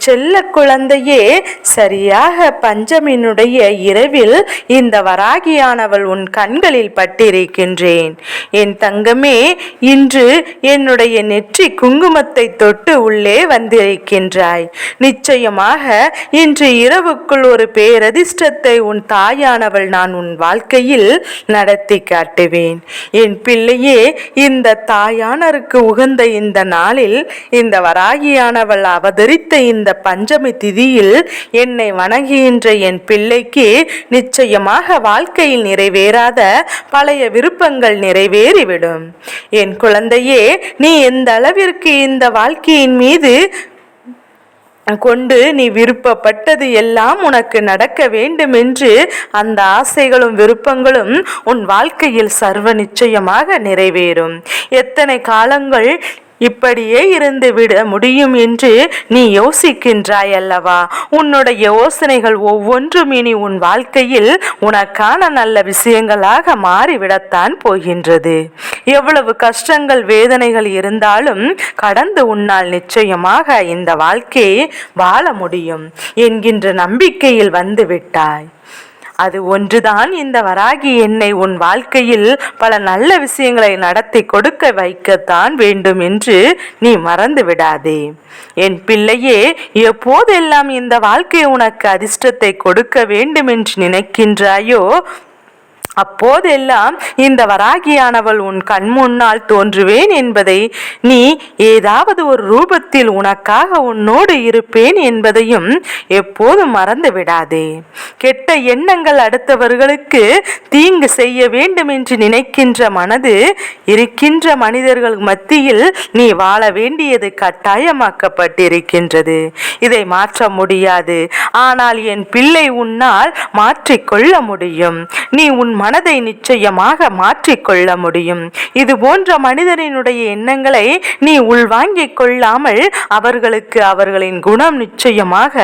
செல்ல குழந்தையே சரியாக பஞ்சமினுடைய இரவில் இந்த வராகியானவள் உன் கண்களில் பட்டிருக்கின்றேன். என் தங்கமே இன்று என்னுடைய நெற்றி குங்குமத்தை தொட்டு உள்ளே வந்திருக்கின்றாய். நிச்சயமாக இன்று இரவுக்குள் ஒரு பேரதிர்ஷ்டத்தை உன் தாயானவள் நான் உன் வாழ்க்கையில் நடத்தி காட்டுவேன். என் பிள்ளையே இந்த தாயானருக்கு உகந்த இந்த நாளில் இந்த வராகியானவள் அவதரித்த இந்த இந்த பஞ்சமி திதியில் என்னை வணங்குகின்ற என் பிள்ளைக்கு நிச்சயமாக வாழ்க்கையில் நிறைவேறாத பழைய விருப்பங்கள் நிறைவேறிவிடும். என் குழந்தையே நீ எந்த அளவிற்கு இந்த வாழ்க்கையின் மீது கொண்டு நீ விருப்பப்பட்டது எல்லாம் உனக்கு நடக்க வேண்டும் என்று அந்த ஆசைகளும் விருப்பங்களும் உன் வாழ்க்கையில் சர்வ நிச்சயமாக நிறைவேறும். எத்தனை காலங்கள் இப்படியே இருந்து விட முடியும் என்று நீ யோசிக்கின்றாய் அல்லவா? உன்னுடைய யோசனைகள் ஒவ்வொன்றும் இனி உன் வாழ்க்கையில் உனக்கான நல்ல விஷயங்களாக மாறிவிடத்தான் போகின்றது. எவ்வளவு கஷ்டங்கள் வேதனைகள் இருந்தாலும் கடந்து உன்னால் நிச்சயமாக இந்த வாழ்க்கையை வாழ முடியும் என்கின்ற நம்பிக்கையில் வந்து விட்டாய். அது ஒன்றுதான் இந்த வராகி என்னை உன் வாழ்க்கையில் பல நல்ல விஷயங்களை நடத்தி கொடுக்க வைக்கத்தான் வேண்டும் என்று நீ மறந்து விடாதே. என் பிள்ளையே எப்போதெல்லாம் இந்த வாழ்க்கை உனக்கு அதிர்ஷ்டத்தை கொடுக்க வேண்டும் என்று நினைக்கின்றாயோ அப்போதெல்லாம் இந்த வராகியானவள் உன் கண் முன்னால் தோன்றுவேன் என்பதை நீ ஏதாவது ஒரு ரூபத்தில் உனக்காக உன்னோடு இருப்பேன் என்பதையும் எப்போதும் மறந்து விடாதே. கெட்ட எண்ணங்கள் அடுத்தவர்களுக்கு தீங்கு செய்ய வேண்டும் என்று நினைக்கின்ற மனது இருக்கின்ற மனிதர்கள் மத்தியில் நீ வாழ வேண்டியது கட்டாயமாக்கப்பட்டிருக்கின்றது. இதை மாற்ற முடியாது. ஆனால் என் பிள்ளை உன்னால் மாற்றிக்கொள்ள முடியும். நீ உன் மனதை நிச்சயமாக மாற்றிக்கொள்ள முடியும். இது போன்ற மனிதரினுடைய எண்ணங்களை நீ உள்வாங்கிக் கொள்ளாமல் அவர்களுக்கு அவர்களின் குணம் நிச்சயமாக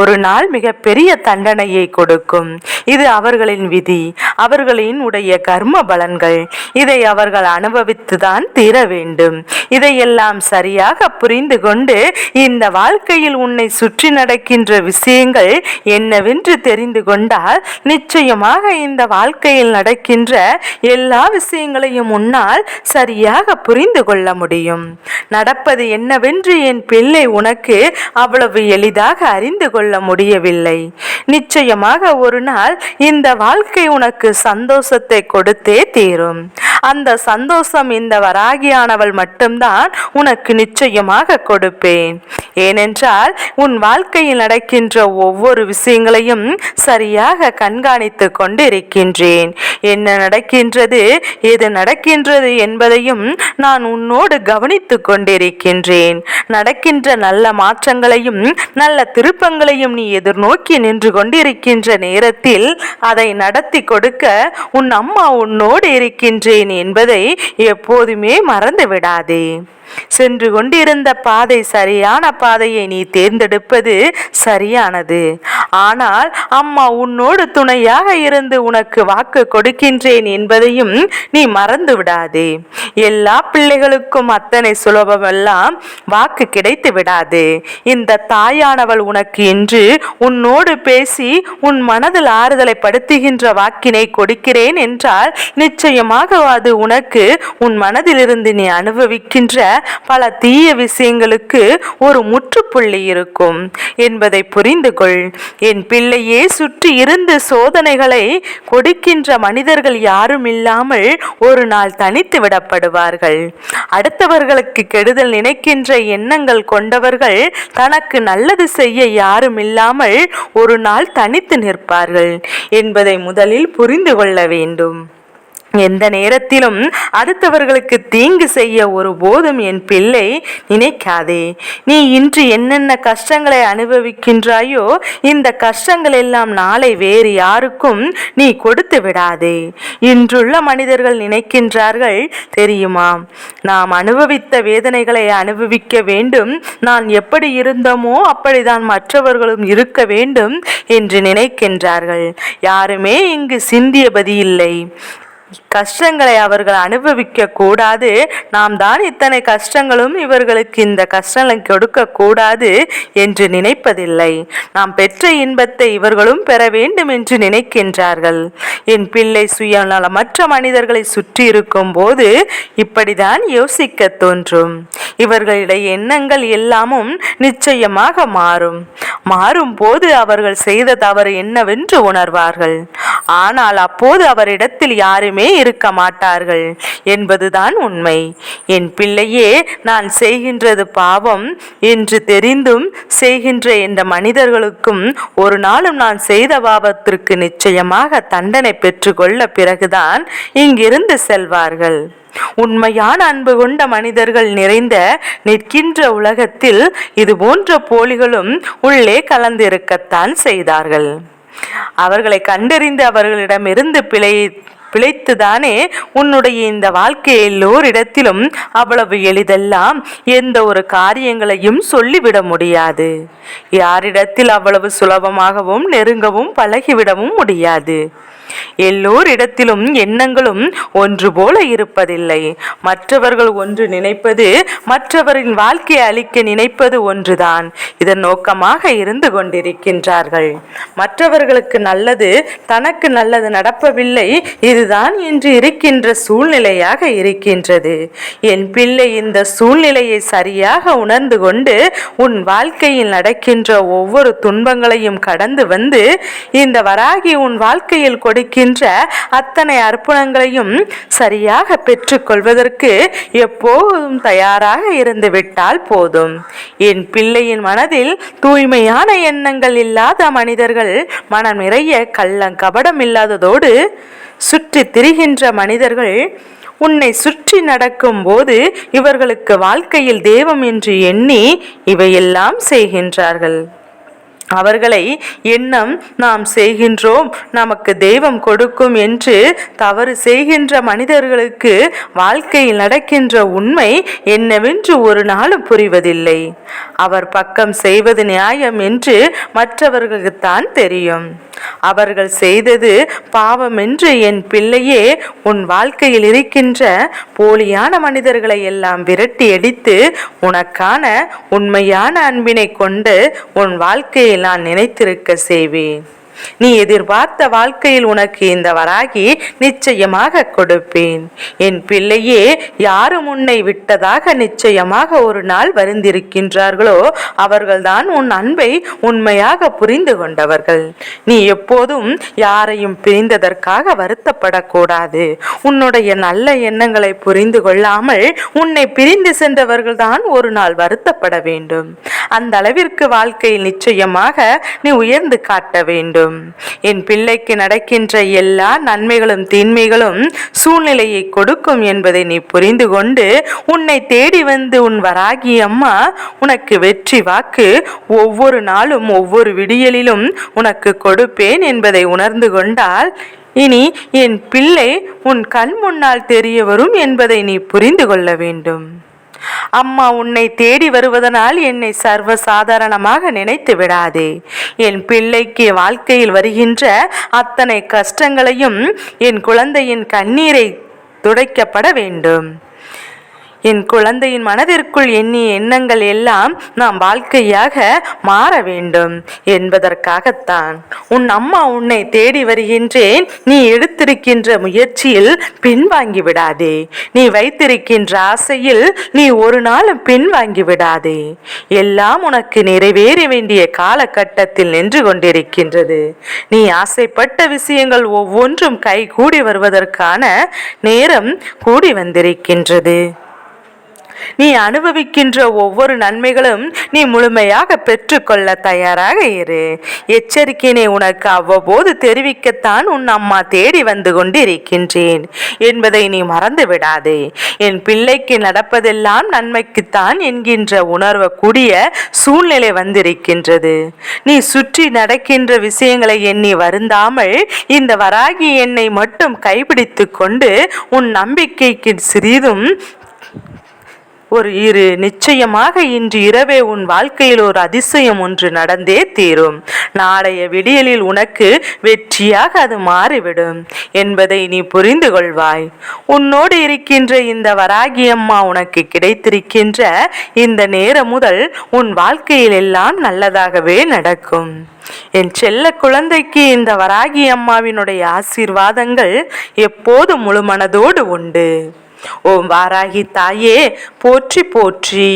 ஒரு நாள் மிக பெரிய தண்டனையை கொடுக்கும். இது அவர்களின் விதி. அவர்களின் உடைய கர்ம பலன்கள். இதை அவர்கள் அனுபவித்துதான் தீர வேண்டும். இதையெல்லாம் சரியாக புரிந்து கொண்டு இந்த வாழ்க்கையில் உன்னை சுற்றி நடக்கின்ற விஷயங்கள் என்னவென்று தெரிந்து கொண்டால் நிச்சயமாக இந்த பூமியில் நடக்கின்ற எல்லா விஷயங்களையும் உன்னால் சரியாக புரிந்து கொள்ள முடியும். நடப்பது என்னவென்று என் பிள்ளை உனக்கு அவ்வளவு எளிதாக அறிந்து கொள்ள முடியவில்லை. நிச்சயமாக ஒரு நாள் இந்த வாழ்க்கை உனக்கு சந்தோஷத்தை கொடுத்தே தீரும். அந்த சந்தோஷம் இந்த வராகியானவள் மட்டும்தான் உனக்கு நிச்சயமாக கொடுப்பேன். ஏனென்றால் உன் வாழ்க்கையில் நடக்கின்ற ஒவ்வொரு விஷயங்களையும் சரியாக கண்காணித்து கொண்டிருக்கின்றேன். என்ன நடக்கின்றது எது நடக்கின்றது என்பதையும் நான் உன்னோடு கவனித்து கொண்டிருக்கின்றேன். நடக்கின்ற நல்ல மாற்றங்களையும் நல்ல திருப்பங்களையும் நீ எதிர்நோக்கி நின்று கொண்டிருக்கின்ற நேரத்தில் அதை நடத்தி கொடுக்க உன் அம்மா உன்னோடு இருக்கின்றேன் என்பதை எப்போதுமே மறந்து விடாதே. சென்று கொண்டிருந்த பாதை சரியான பாதையை நீ தேர்ந்தெடுப்பது சரியானது. ஆனால் அம்மா உன்னோடு துணையாக இருந்து உனக்கு வாக்கு கொடுக்கின்றேன் என்பதையும் நீ மறந்து விடாதே. எல்லா பிள்ளைகளுக்கும் அத்தனை சுலபமெல்லாம் வாக்கு கிடைத்து விடாது. இந்த தாயானவள் உனக்கு இன்று உன்னோடு பேசி உன் மனதில் ஆறுதலை படுத்துகின்ற வாக்கினை கொடுக்கிறேன் என்றால் நிச்சயமாக அது உனக்கு உன் மனதிலிருந்து நீ அனுபவிக்கின்ற பல தீய விஷயங்களுக்கு ஒரு முற்றுப்புள்ளி இருக்கும். என்பதை புரிந்து கொள் என் பிள்ளையே சுற்றி இருந்து சோதனைகளை கொடுக்கின்ற மனிதர்கள் யாரும் இல்லாமல் ஒரு நாள் தனித்து விடப்படுவார்கள். அடுத்தவர்களுக்கு கெடுதல் நினைக்கின்ற எண்ணங்கள் கொண்டவர்கள் தனக்கு நல்லது செய்ய யாரும் இல்லாமல் ஒரு நாள் தனித்து நிற்பார்கள் என்பதை முதலில் புரிந்து கொள்ள வேண்டும். எந்த நேரத்திலும் அடுத்தவர்களுக்கு தீங்கு செய்ய ஒருபோதும் என் பிள்ளை நினைக்காதே. நீ இன்று என்னென்ன கஷ்டங்களை அனுபவிக்கின்றாயோ இந்த கஷ்டங்கள் எல்லாம் நாளை வேறு யாருக்கும் நீ கொடுத்து விடாதே. இன்றுள்ள மனிதர்கள் நினைக்கின்றார்கள் தெரியுமா? நாம் அனுபவித்த வேதனைகளை அனுபவிக்க வேண்டும். நான் எப்படி இருந்தோமோ அப்படிதான் மற்றவர்களும் இருக்க வேண்டும் என்று நினைக்கின்றார்கள். யாருமே இங்கு சிந்தியபதி இல்லை. கஷ்டங்களை அவர்கள் அனுபவிக்க கூடாது நாம் தான் இத்தனை கஷ்டங்களும் இவர்களுக்கு இந்த கஷ்டங்களை கொடுக்க கூடாது என்று நினைப்பதில்லை. நாம் பெற்ற இன்பத்தை இவர்களும் பெற வேண்டும் என்று நினைக்கின்றார்கள். என் பிள்ளை சுயநலமற்ற மனிதர்களை சுற்றி இருக்கும் போது இப்படிதான் யோசிக்க தோன்றும். இவர்களிடைய எண்ணங்கள் எல்லாமும் நிச்சயமாக மாறும். மாறும் போது அவர்கள் செய்த தவறு என்னவென்று உணர்வார்கள். ஆனால் அப்போது அவரிடத்தில் யாருமே இருக்க மாட்டார்கள் என்பதுதான் உண்மை. என் பிள்ளையே நான் செய்கின்றது பாவம் என்று தெரிந்தும் செய்கின்ற இந்த மனிதர்களுக்கும் ஒரு நாளும் நான் செய்த பாவத்திற்கு நிச்சயமாக தண்டனை பெற்றுக்கொள்ள பிறகுதான் இங்கிருந்து செல்வார்கள். உண்மையான அன்பு கொண்ட மனிதர்கள் நிறைந்த நிற்கின்ற உலகத்தில் இது போன்ற போலிகளும் உள்ளே கலந்திருக்கத்தான் செய்தார்கள். அவர்களை கண்டறிந்து அவர்களிடமிருந்து பிழை பிழைத்துதானே? உன்னுடைய இந்த வாழ்க்கை எல்லோரிடத்திலும் அவ்வளவு எளிதெல்லாம் எந்த ஒரு காரியங்களையும் சொல்லிவிட முடியாது. யாரிடத்தில் அவ்வளவு சுலபமாகவும் நெருங்கவும் பழகிவிடவும் முடியாது. எல்லோரிடத்திலும் எண்ணங்களும் ஒன்று போல இருப்பதில்லை. மற்றவர்கள் ஒன்று நினைப்பது மற்றவரின் வாழ்க்கையை அளிக்க நினைப்பது ஒன்றுதான். இதன் நோக்கமாக இருந்து கொண்டிருக்கின்றார்கள். மற்றவர்களுக்கு நல்லது தனக்கு நல்லது நடப்பவில்லை. இதுதான் இன்று இருக்கின்ற சூழ்நிலையாக இருக்கின்றது. என் பிள்ளை இந்த சூழ்நிலையை சரியாக உணர்ந்து கொண்டு உன் வாழ்க்கையில் நடக்கின்ற ஒவ்வொரு துன்பங்களையும் கடந்து வந்து இந்த வராகி உன் வாழ்க்கையில் கொடுக்க இருக்கின்ற அத்தனை அர்ப்பணங்களையும் சரியாக பெற்றுக்கொள்வதற்கு எப்போதும் தயாராக இருந்து விட்டால் போதும். என் பிள்ளையின் மனதில் தூய்மையான எண்ணங்கள் இல்லாத மனிதர்கள் மனம் நிறைய கள்ளம் கபடம் இல்லாததோடு சுற்றி திரிகின்ற மனிதர்கள் உன்னை சுற்றி நடக்கும் போது இவர்களுக்கு வாழ்க்கையில் தெய்வம் என்று எண்ணி இவையெல்லாம் செய்கின்றார்கள். அவர்களை எண்ணம் நாம் செய்கின்றோம் நமக்கு தெய்வம் கொடுக்கும் என்று தவறு செய்கின்ற மனிதர்களுக்கு வாழ்க்கையில் நடக்கின்ற உண்மை என்னவென்று ஒரு நாளும் புரிவதில்லை. அவர் பக்கம் செய்வது நியாயம் என்று மற்றவர்களுக்குத்தான் தெரியும். அவர்கள் செய்தது பாவம் என்று என் பிள்ளையே உன் வாழ்க்கையில் இருக்கின்ற போலியான மனிதர்களை எல்லாம் விரட்டி அடித்து உனக்கான உண்மையான அன்பினை கொண்டு உன் வாழ்க்கையில் நான் நினைத்திருக்க செய்வேன். நீ எதிர்பார்த்த வாழ்க்கையில் உனக்கு இந்த வராகி நிச்சயமாக கொடுப்பேன். என் பிள்ளையே யாரும் உன்னை விட்டதாக நிச்சயமாக ஒரு நாள் வருந்திருக்கின்றார்களோ அவர்கள்தான் உன் அன்பை உண்மையாக புரிந்து கொண்டவர்கள். நீ எப்போதும் யாரையும் பிரிந்ததற்காக வருத்தப்படக்கூடாது. உன்னுடைய நல்ல எண்ணங்களை புரிந்து கொள்ளாமல் உன்னை பிரிந்து சென்றவர்கள்தான் ஒரு நாள் வருத்தப்பட வேண்டும். அந்த அளவிற்கு வாழ்க்கையில் நிச்சயமாக நீ உயர்ந்து காட்ட வேண்டும். என் பிள்ளைக்கு நடக்கின்ற எல்லா நன்மைகளும் தீன்மைகளும் சூழ்நிலையை கொடுக்கும் என்பதை நீ புரிந்து கொண்டு உன்னை தேடி வந்து உன் வராகி அம்மா உனக்கு வெற்றி வாக்கு ஒவ்வொரு நாளும் ஒவ்வொரு விடியலிலும் உனக்கு கொடுப்பேன் என்பதை உணர்ந்து கொண்டால் இனி என் பிள்ளை உன் கண் முன்னால் தெரிய வரும் என்பதை நீ புரிந்து கொள்ள வேண்டும். அம்மா உன்னை தேடி வருவதனால் என்னை சர்வ சாதாரணமாக நினைத்து விடாதே. என் பிள்ளைக்கு வாழ்க்கையில் வருகின்ற அத்தனை கஷ்டங்களையும் என் குழந்தையின் கண்ணீரை துடைக்கப்பட வேண்டும். என் குழந்தையின் மனதிற்குள் எண்ணிய எண்ணங்கள் எல்லாம் நாம் வாழ்க்கையாக மாற வேண்டும் என்பதற்காகத்தான் உன் அம்மா உன்னை தேடி வருகின்றேன். நீ எடுத்திருக்கின்ற முயற்சியில் பின்வாங்கி விடாதே. நீ வைத்திருக்கின்ற ஆசையில் நீ ஒரு நாளும் பின்வாங்கி விடாதே. எல்லாம் உனக்கு நிறைவேற வேண்டிய காலகட்டத்தில் நின்று கொண்டிருக்கின்றது. நீ ஆசைப்பட்ட விஷயங்கள் ஒவ்வொன்றும் கை கூடி வருவதற்கான நேரம் கூடி வந்திருக்கின்றது. நீ அனுபவிக்கின்ற ஒவ்வொரு நன்மைகளும் நீ முழுமையாக பெற்றுக்கொள்ள தயாராக இரு. எச்சரிக்கையினை உனக்கு அவ்வப்போது தெரிவிக்கத்தான் உன் அம்மா தேடி வந்து கொண்டிருக்கின்றேன். என்பதை நீ மறந்து விடாதே என் பிள்ளைக்கு நடப்பதெல்லாம் நன்மைக்குத்தான் என்கின்ற உணர்வு கூடிய சூழ்நிலை வந்திருக்கின்றது. நீ சுற்றி நடக்கின்ற விஷயங்களை எண்ணி வருந்தாமல் இந்த வராகி என்னை மட்டும் கைப்பிடித்து கொண்டு உன் நம்பிக்கைக்கு சிறிதும் ஒரு இரு நிச்சயமாக இன்று இரவே உன் வாழ்க்கையில் ஒரு அதிசயம் ஒன்று நடந்தே தீரும். நாளைய விடியலில் உனக்கு வெற்றியாக அது மாறிவிடும் என்பதை நீ புரிந்து கொள்வாய். உன்னோடு இருக்கின்ற இந்த வராகி அம்மா உனக்கு கிடைத்திருக்கின்ற இந்த நேரம் முதல் உன் வாழ்க்கையில் எல்லாம் நல்லதாகவே நடக்கும். என் செல்ல குழந்தைக்கு இந்த வராகி அம்மாவினுடைய ஆசீர்வாதங்கள் எப்போது முழுமனதோடு உண்டு. ஓம் வாராகி தாயே போற்றி போற்றி.